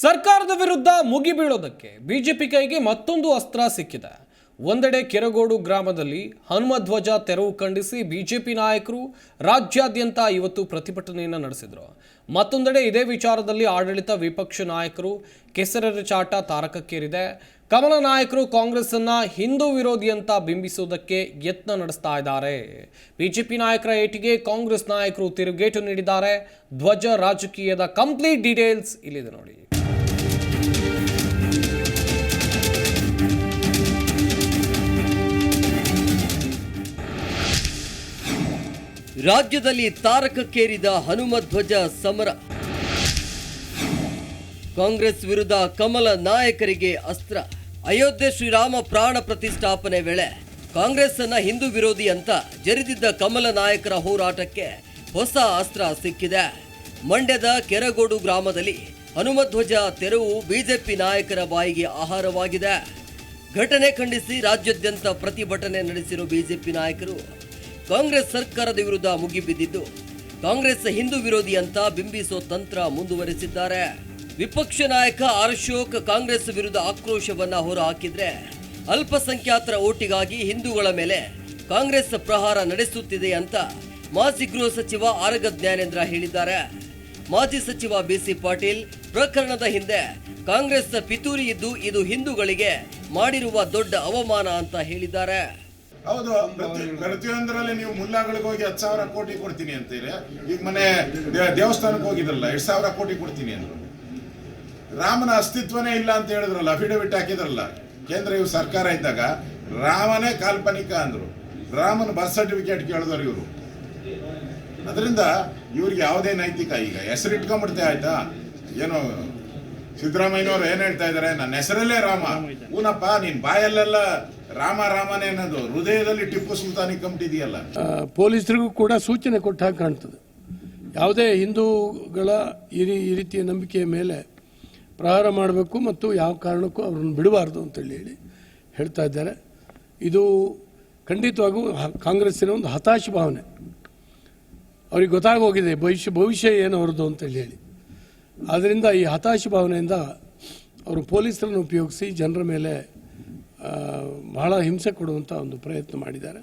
ಸರ್ಕಾರದ ವಿರುದ್ಧ ಮುಗಿಬೀಳೋದಕ್ಕೆ ಬಿಜೆಪಿ ಕೈಗೆ ಮತ್ತೊಂದು ಅಸ್ತ್ರ ಸಿಕ್ಕಿದೆ. ಒಂದೆಡೆ ಕೆರಗೋಡು ಗ್ರಾಮದಲ್ಲಿ ಹನುಮಧ್ವಜ ತೆರವು ಖಂಡಿಸಿ ಬಿಜೆಪಿ ನಾಯಕರು ರಾಜ್ಯಾದ್ಯಂತ ಇವತ್ತು ಪ್ರತಿಭಟನೆಯನ್ನು ನಡೆಸಿದರು. ಮತ್ತೊಂದೆಡೆ ಇದೇ ವಿಚಾರದಲ್ಲಿ ಆಡಳಿತ ವಿಪಕ್ಷ ನಾಯಕರು ಕೆಸರರ ಚಾಟ ತಾರಕಕ್ಕೇರಿದೆ. ಕಮಲ ನಾಯಕರು ಕಾಂಗ್ರೆಸ್ ಅನ್ನ ಹಿಂದೂ ವಿರೋಧಿ ಅಂತ ಬಿಂಬಿಸುವುದಕ್ಕೆ ಯತ್ನ ನಡೆಸ್ತಾ ಇದ್ದಾರೆ. ಬಿಜೆಪಿ ನಾಯಕರ ಏಟಿಗೆ ಕಾಂಗ್ರೆಸ್ ನಾಯಕರು ತಿರುಗೇಟು ನೀಡಿದ್ದಾರೆ. ಧ್ವಜ ರಾಜಕೀಯದ ಕಂಪ್ಲೀಟ್ ಡೀಟೇಲ್ಸ್ ಇಲ್ಲಿದೆ ನೋಡಿ. ರಾಜ್ಯದಲ್ಲಿ ತಾರಕಕ್ಕೇರಿದ ಹನುಮಧ್ವಜ ಸಮರ. ಕಾಂಗ್ರೆಸ್ ವಿರುದ್ಧ ಕಮಲ ನಾಯಕರಿಗೆ ಅಸ್ತ್ರ. ಅಯೋಧ್ಯೆ ಶ್ರೀರಾಮ ಪ್ರಾಣ ಪ್ರತಿಷ್ಠಾಪನೆ ವೇಳೆ ಕಾಂಗ್ರೆಸ್ ಅನ್ನ ಹಿಂದೂ ವಿರೋಧಿ ಅಂತ ಜರಿದಿದ್ದ ಕಮಲ ನಾಯಕರ ಹೋರಾಟಕ್ಕೆ ಹೊಸ ಅಸ್ತ್ರ ಸಿಕ್ಕಿದೆ. ಮಂಡ್ಯದ ಕೆರಗೋಡು ಗ್ರಾಮದಲ್ಲಿ ಹನುಮಧ್ವಜ ತೆರವು ಬಿಜೆಪಿ ನಾಯಕರ ಬಾಯಿಗೆ ಆಹಾರವಾಗಿದೆ. ಘಟನೆ ಖಂಡಿಸಿ ರಾಜ್ಯಾದ್ಯಂತ ಪ್ರತಿಭಟನೆ ನಡೆಸಿರುವ ಬಿಜೆಪಿ ನಾಯಕರು ಕಾಂಗ್ರೆಸ್ ಸರ್ಕಾರದ ವಿರುದ್ಧ ಮುಗಿಬಿದ್ದಿದ್ದು, ಕಾಂಗ್ರೆಸ್ ಹಿಂದೂ ವಿರೋಧಿ ಅಂತ ಬಿಂಬಿಸೋ ತಂತ್ರ ಮುಂದುವರೆಸಿದ್ದಾರೆ. ವಿಪಕ್ಷ ನಾಯಕ ಅಶೋಕ್ ಕಾಂಗ್ರೆಸ್ ವಿರುದ್ಧ ಆಕ್ರೋಶವನ್ನ ಹೊರಹಾಕಿದ್ರೆ, ಅಲ್ಪಸಂಖ್ಯಾತರ ಓಟಿಗಾಗಿ ಹಿಂದೂಗಳ ಮೇಲೆ ಕಾಂಗ್ರೆಸ್ ಪ್ರಹಾರ ನಡೆಸುತ್ತಿದೆ ಅಂತ ಮಾಜಿ ಗೃಹ ಸಚಿವ ಆರಗ ಜ್ಞಾನೇಂದ್ರ ಹೇಳಿದ್ದಾರೆ. ಮಾಜಿ ಸಚಿವ ಬಿಸಿ ಪಾಟೀಲ್, ಪ್ರಕರಣದ ಹಿಂದೆ ಕಾಂಗ್ರೆಸ್ ಪಿತೂರಿ ಇದ್ದು ಇದು ಹಿಂದೂಗಳಿಗೆ ಮಾಡಿರುವ ದೊಡ್ಡ ಅವಮಾನ ಅಂತ ಹೇಳಿದ್ದಾರೆ. ಹೌದು, ಪ್ರತಿ ಪ್ರತಿಯೊಂದರಲ್ಲಿ ನೀವು ಮುಲ್ಲಾಗಳಿಗೆ ಹೋಗಿ ಹತ್ತು ಸಾವಿರ ಕೋಟಿ ಕೊಡ್ತೀನಿ ಅಂತೀರಿ. ಈಗ ಮನೆ ದೇವಸ್ಥಾನಕ್ಕೆ ಹೋಗಿದ್ರಲ್ಲ, ಎರಡು ಸಾವಿರ ಕೋಟಿ ಕೊಡ್ತೀನಿ ಅಂದ್ರು. ರಾಮನ ಅಸ್ತಿತ್ವನೇ ಇಲ್ಲ ಅಂತ ಹೇಳಿದ್ರಲ್ಲ ಅಫಿಡವಿಟ್ ಹಾಕಿದ್ರಲ್ಲ. ಕೇಂದ್ರ ಇವ್ರು ಸರ್ಕಾರ ಇದ್ದಾಗ ರಾಮನೇ ಕಾಲ್ಪನಿಕ ಅಂದ್ರು. ರಾಮನ ಬರ್ತ್ ಸರ್ಟಿಫಿಕೇಟ್ ಕೇಳಿದ್ರು ಇವರು. ಅದರಿಂದ ಇವ್ರಿಗೆ ಯಾವುದೇ ನೈತಿಕ, ಈಗ ಹೆಸರು ಇಟ್ಕೊಂಡ್ಬಿಡ್ತೆ ಆಯ್ತಾ? ಏನು, ಸಿದ್ದರಾಮಯ್ಯನವ್ರು ಏನು ಹೇಳ್ತಾ ಇದ್ದಾರೆ ನನ್ನ ಹೆಸರಲ್ಲೇ ರಾಮ. ಊನಪ್ಪ, ನೀನ್ ಬಾಯಲ್ಲೆಲ್ಲ ರಾಮ ರಾಮನೇ ಅನ್ನೋದು ಹೃದಯದಲ್ಲಿ ಟಿಪ್ಪು ಸುಲ್ತಾನಿ ಇಕ್ಕಂಬಿಟ್ಟಿದೆಯಲ್ಲ ಆ, ಪೊಲೀಸರಿಗೂ ಕೂಡ ಸೂಚನೆ ಕೊಟ್ಟ ಹಾಗೆ ಕಾಣ್ತದೆ. ಯಾವುದೇ ಹಿಂದೂಗಳ ಈ ರೀತಿಯ ನಂಬಿಕೆಯ ಮೇಲೆ ಪ್ರಹಾರ ಮಾಡಬೇಕು ಮತ್ತು ಯಾವ ಕಾರಣಕ್ಕೂ ಅವ್ರನ್ನ ಬಿಡಬಾರ್ದು ಅಂತೇಳಿ ಹೇಳಿ ಹೇಳ್ತಾ ಇದ್ದಾರೆ. ಇದು ಖಂಡಿತವಾಗೂ ಕಾಂಗ್ರೆಸ್ಸಿನ ಒಂದು ಹತಾಶ ಭಾವನೆ. ಅವ್ರಿಗೆ ಗೊತ್ತಾಗೋಗಿದೆ ಭವಿಷ್ಯ ಭವಿಷ್ಯ ಏನು ಅವ್ರದ್ದು ಅಂತೇಳಿ ಹೇಳಿ ಆದ್ದರಿಂದ ಈ ಹತಾಶ ಭಾವನೆಯಿಂದ ಅವರು ಪೊಲೀಸರನ್ನು ಉಪಯೋಗಿಸಿ ಜನರ ಮೇಲೆ ಬಹಳ ಹಿಂಸೆ ಕೊಡುವಂಥ ಒಂದು ಪ್ರಯತ್ನ ಮಾಡಿದ್ದಾರೆ.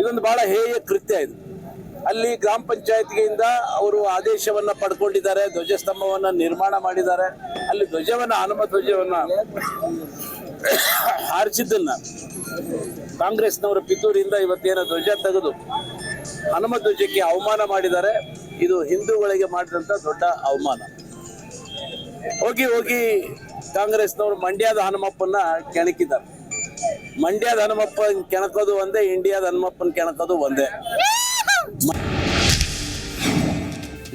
ಇದೊಂದು ಬಹಳ ಹೇಯ ಕೃತ್ಯ ಇದು. ಅಲ್ಲಿ ಗ್ರಾಮ ಪಂಚಾಯತ್ಗೆಯಿಂದ ಅವರು ಆದೇಶವನ್ನ ಪಡ್ಕೊಂಡಿದ್ದಾರೆ, ಧ್ವಜಸ್ತಂಭವನ್ನ ನಿರ್ಮಾಣ ಮಾಡಿದ್ದಾರೆ. ಅಲ್ಲಿ ಧ್ವಜವನ್ನ, ಹನುಮ ಧ್ವಜವನ್ನ ಹಾರಿಸಿದ್ದನ್ನ ಕಾಂಗ್ರೆಸ್ನವರ ಪಿತೂರಿಯಿಂದ ಇವತ್ತೇನ ಧ್ವಜ ತೆಗೆದು ಹನುಮ ಧ್ವಜಕ್ಕೆ ಅವಮಾನ ಮಾಡಿದ್ದಾರೆ. ಇದು ಹಿಂದೂಗಳಿಗೆ ಮಾಡಿದಂತ ದೊಡ್ಡ ಅವಮಾನ. ಹೋಗಿ ಹೋಗಿ ಕಾಂಗ್ರೆಸ್ನವರು ಮಂಡ್ಯದ ಹನುಮಪ್ಪನ್ನ ಕೆಣಕಿದ್ದಾರೆ. ಮಂಡ್ಯದ ಹನುಮಪ್ಪ ಕೆಣಕೋದು ಒಂದೇ ಇಂಡಿಯಾದ ಹನುಮಪ್ಪನ ಕೆಣಕೋದು ಒಂದೇ.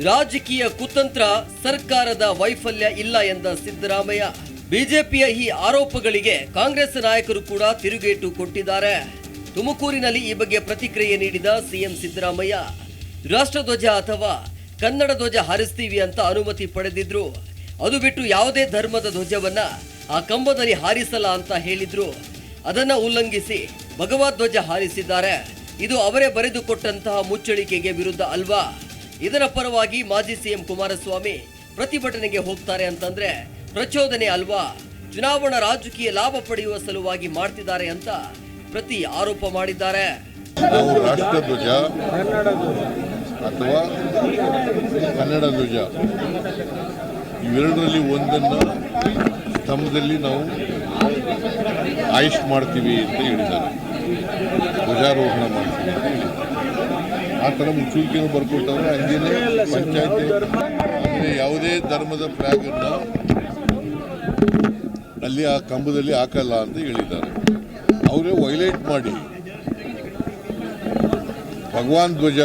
ರಾಜಕೀಯ ಕುತಂತ್ರ ಸರ್ಕಾರದ ವೈಫಲ್ಯ ಇಲ್ಲ ಎಂದ ಸಿದ್ದರಾಮಯ್ಯ. ಬಿಜೆಪಿಯ ಈ ಆರೋಪಗಳಿಗೆ ಕಾಂಗ್ರೆಸ್ ನಾಯಕರು ಕೂಡ ತಿರುಗೇಟು ಕೊಟ್ಟಿದ್ದಾರೆ. ತುಮಕೂರಿನಲ್ಲಿ ಈ ಬಗ್ಗೆ ಪ್ರತಿಕ್ರಿಯೆ ನೀಡಿದ ಸಿಎಂ ಸಿದ್ದರಾಮಯ್ಯ. ರಾಷ್ಟ್ರಧ್ವಜ ಅಥವಾ ಕನ್ನಡ ಧ್ವಜ ಹಾರಿಸ್ತೀವಿ ಅಂತ ಅನುಮತಿ ಪಡೆದಿದ್ರು. ಅದು ಬಿಟ್ಟು ಯಾವುದೇ ಧರ್ಮದ ಧ್ವಜವನ್ನ ಆ ಕಂಬದಲ್ಲಿ ಹಾರಿಸಲ್ಲ ಅಂತ ಹೇಳಿದ್ರು. ಅದನ್ನ ಉಲ್ಲಂಘಿಸಿ ಭಗವಧ್ವಜ ಹಾರಿಸಿದ್ದಾರೆ. ಇದು ಅವರೇ ಬರೆದುಕೊಟ್ಟಂತಹ ಮುಚ್ಚಳಿಕೆಗೆ ವಿರುದ್ಧ ಅಲ್ವಾ? ಇದರ ಪರವಾಗಿ ಮಾಜಿ ಸಿಎಂ ಕುಮಾರಸ್ವಾಮಿ ಪ್ರತಿಭಟನೆಗೆ ಹೋಗ್ತಾರೆ ಅಂತಂದ್ರೆ ಪ್ರಚೋದನೆ ಅಲ್ವಾ? ಚುನಾವಣಾ ರಾಜಕೀಯ ಲಾಭ ಪಡೆಯುವ ಸಲುವಾಗಿ ಮಾಡ್ತಿದ್ದಾರೆ ಅಂತ ಪ್ರತಿ ಆರೋಪ ಮಾಡಿದ್ದಾರೆ. ರಾಷ್ಟ್ರಧ್ವಜ ಅಥವಾ ಕನ್ನಡ ಧ್ವಜ? ಇವೆರಡರಲ್ಲಿ ಒಂದನ್ನು ಸ್ತಂಭದಲ್ಲಿ ನಾವು ಆಯುಷ್ ಮಾಡ್ತೀವಿ ಅಂತ ಹೇಳಿದ್ದಾರೆ. ಧ್ವಜಾರೋಹಣ ಮಾಡ್ತೀವಿ ಅಂತ ಹೇಳಿದ್ದಾರೆ. ಆ ಥರ ಮುಚ್ಚುವಿಕೆನೂ ಬರ್ಕೊಟ್ಟವ್ರೆ ಹಂಗೇನೆ ಪಂಚಾಯತಿ ಅಂದರೆ ಯಾವುದೇ ಧರ್ಮದ ಫ್ಲಾಗನ್ನು ಅಲ್ಲಿ ಆ ಕಂಬದಲ್ಲಿ ಹಾಕಲ್ಲ ಅಂತ ಹೇಳಿದ್ದಾರೆ. ಅವರೇ ವೈಲೇಟ್ ಮಾಡಿ ಭಗವಾನ್ ಧ್ವಜ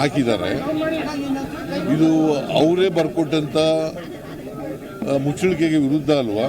ಹಾಕಿದ್ದಾರೆ. ಇದು ಅವರೇ ಬರ್ಕೊಟ್ಟಂಥ ಮುಚ್ಚಳಿಕೆಗೆ ವಿರುದ್ಧ ಅಲ್ವಾ?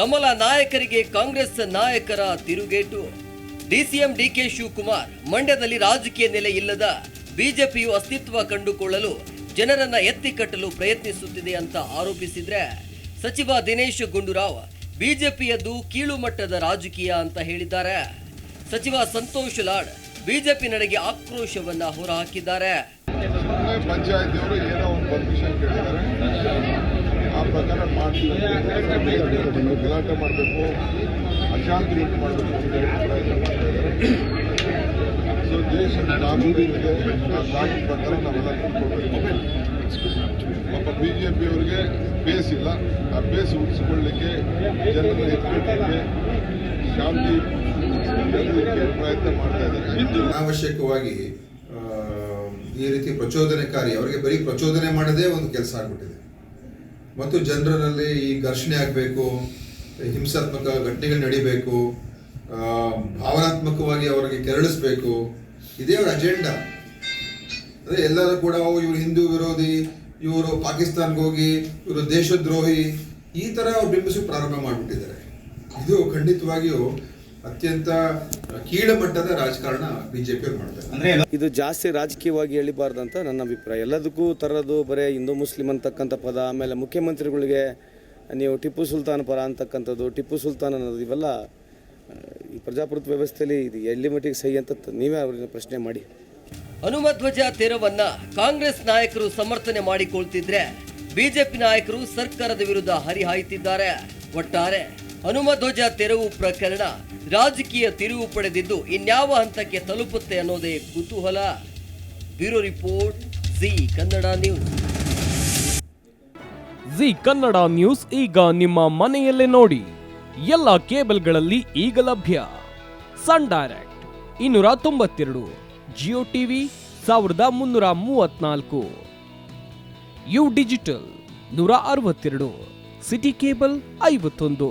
ಕಮಲ ನಾಯಕರಿಗೆ ಕಾಂಗ್ರೆಸ್ ನಾಯಕರ ತಿರುಗೇಟು. ಡಿಸಿಎಂ ಡಿಕೆ ಶಿವಕುಮಾರ್ ಮಂಡ್ಯದಲ್ಲಿ ರಾಜಕೀಯ ನೆಲೆ ಇಲ್ಲದ ಬಿಜೆಪಿಯು ಅಸ್ತಿತ್ವ ಕಂಡುಕೊಳ್ಳಲು ಜನರನ್ನ ಎತ್ತಿ ಕಟ್ಟಲು ಪ್ರಯತ್ನಿಸುತ್ತಿದೆ ಅಂತ ಆರೋಪಿಸಿದ್ರೆ ಸಚಿವ ದಿನೇಶ್ ಗುಂಡೂರಾವ್ ಬಿಜೆಪಿಯದ್ದು ಕೀಳು ಮಟ್ಟದ ರಾಜಕೀಯ ಅಂತ ಹೇಳಿದ್ದಾರೆ. ಸಚಿವ ಸಂತೋಷ್ ಲಾಡ್ ಬಿಜೆಪಿ ನಡೆಗೆ ಆಕ್ರೋಶವನ್ನ ಹೊರಹಾಕಿದ್ದಾರೆ. ಆ ಪ್ರಕಾರ ಮಾಡ್ತೀವಿ ಗಲಾಟೆ ಮಾಡಬೇಕು, ಅಶಾಂತಿ ಉಂಟು ಮಾಡಬೇಕು ಅಂತ ಸೊ ದೇಶದ ಅಭಿವೃದ್ಧಿಗೆ ಆ ಪ್ರಕಾರ ನಾವೆಲ್ಲ ನಿಂತ್ಕೊಳ್ಬೇಕು ಪಾಪ ಬಿ ಜೆ ಪಿಯವರಿಗೆ ಬೇಸ್ ಇಲ್ಲ. ಆ ಬೇಸ್ ಉಳಿಸ್ಕೊಳ್ಳಿಕ್ಕೆ ಜನರ ಎಚ್ಚರಿಕೆ ಶಾಂತಿ ಪ್ರಯತ್ನ ಮಾಡ್ತಾ ಇದ್ದಾರೆ. ಅನಾವಶ್ಯಕವಾಗಿ ಈ ರೀತಿ ಪ್ರಚೋದನೆಕಾರಿ, ಅವರಿಗೆ ಬರೀ ಪ್ರಚೋದನೆ ಮಾಡದೇ ಒಂದು ಕೆಲಸ ಆಗ್ಬಿಟ್ಟಿದೆ. ಮತ್ತು ಜನರಲ್ಲಿ ಈ ಘರ್ಷಣೆ ಆಗಬೇಕು, ಹಿಂಸಾತ್ಮಕ ಘಟನೆಗಳು ನಡಿಬೇಕು ಭಾವನಾತ್ಮಕವಾಗಿ ಅವರಿಗೆ ಕೆರಳಿಸ್ಬೇಕು, ಇದೇ ಅವರ ಅಜೆಂಡಾ ಅಂದರೆ ಎಲ್ಲರೂ ಕೂಡ ಇವರು ಹಿಂದೂ ವಿರೋಧಿ, ಇವರು ಪಾಕಿಸ್ತಾನ್ಗೆ ಹೋಗಿ, ಇವರು ದೇಶದ್ರೋಹಿ, ಈ ಥರ ಅವ್ರು ಬಿಂಬಿಸಿ ಪ್ರಾರಂಭ ಮಾಡಿಬಿಟ್ಟಿದ್ದಾರೆ. ಇದು ಖಂಡಿತವಾಗಿಯೂ ಅತ್ಯಂತ ಕೀಳಮಟ್ಟದ ರಾಜಕಾರಣ ಬಿಜೆಪಿ ಮಾಡ್ತಾರೆ. ಅಂದ್ರೆ ಇದು ಜಾಸ್ತಿ ರಾಜಕೀಯವಾಗಿ ಎಳಿಬಾರ್ದಂತ ನನ್ನ ಅಭಿಪ್ರಾಯ. ಎಲ್ಲದಕ್ಕೂ ತರೋದು ಬರೇ ಹಿಂದೂ ಮುಸ್ಲಿಂ ಅಂತಕ್ಕಂಥ ಪದ ಆಮೇಲೆ ಮುಖ್ಯಮಂತ್ರಿಗಳಿಗೆ ನೀವು ಟಿಪ್ಪು ಸುಲ್ತಾನ್ ಪರ ಅಂತಕ್ಕಂಥದ್ದು ಟಿಪ್ಪು ಸುಲ್ತಾನ್ ಅನ್ನೋದು ಇವೆಲ್ಲ ಈ ಪ್ರಜಾಪ್ರಭುತ್ವ ವ್ಯವಸ್ಥೆಯಲ್ಲಿ ಇದು ಎಲ್ಲಿ ಮಟ್ಟಿಗೆ ಸಹಿ ಅಂತ ನೀವೇ ಅವ್ರನ್ನ ಪ್ರಶ್ನೆ ಮಾಡಿ. ಹನುಮಧ್ವಜ ತೆರವನ್ನ ಕಾಂಗ್ರೆಸ್ ನಾಯಕರು ಸಮರ್ಥನೆ ಮಾಡಿಕೊಳ್ತಿದ್ರೆ ಬಿಜೆಪಿ ನಾಯಕರು ಸರ್ಕಾರದ ವಿರುದ್ಧ ಹರಿಹಾಯ್ತಿದ್ದಾರೆ. ಒಟ್ಟಾರೆ ಹನುಮಧ್ವಜ ತೆರವು ಪ್ರಕರಣ ರಾಜಕೀಯ ತಿರುವು ಪಡೆದಿದ್ದು ಇನ್ಯಾವ ಹಂತಕ್ಕೆ ತಲುಪುತ್ತೆ ಅನ್ನೋದೇ ಕುತೂಹಲ. Bureau report, Zee Kannada news. Zee Kannada news ಈಗ ನಿಮ್ಮ ಮನೆಯಲ್ಲೇ ನೋಡಿ. ಎಲ್ಲ ಕೇಬಲ್ಗಳಲ್ಲಿ ಈಗ ಲಭ್ಯ. ಸನ್ ಡೈರೆಕ್ಟ್ ಇನ್ನೂರ ತೊಂಬತ್ತೆರಡು, ಜಿಯೋ ಟಿವಿ ಸಾವಿರದ ಮುನ್ನೂರ ಮೂವತ್ನಾಲ್ಕು. ಯು ಡಿಜಿಟಲ್ ನೂರ ಅರವತ್ತೆರಡು, ಸಿಟಿ ಕೇಬಲ್ ಐವತ್ತೊಂದು.